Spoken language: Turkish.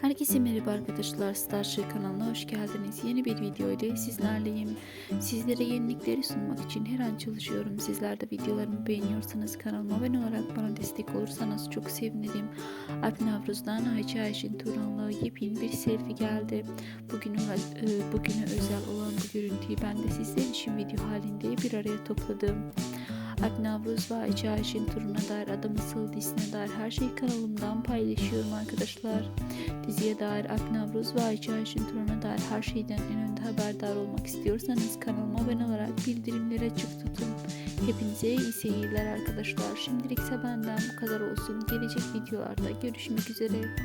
Herkese merhaba arkadaşlar Starship kanalına hoş geldiniz. Yeni bir video ile sizlerleyim. Sizlere yenilikleri sunmak için her an çalışıyorum. Sizler de videolarımı beğeniyorsanız kanalıma abone olarak bana destek olursanız çok sevinirim. Alp Navruz'dan Ayça Ayşin Turan'la yepyeni bir selfie geldi. Bugün, e, bugüne özel olan bu görüntüyü ben de sizler için video halinde bir araya topladım. Alp Navruz ve Ayça Ayşin turuna dair adım asıl dizisine dair her şeyi kanalımdan paylaşıyorum arkadaşlar. Diziye dair Alp Navruz ve Ayça Ayşin turuna dair her şeyden en önde haberdar olmak istiyorsanız kanalıma abone olarak bildirimleri açık tutun. Hepinize iyi seyirler arkadaşlar. Şimdilikse benden bu kadar olsun. Gelecek videolarda görüşmek üzere.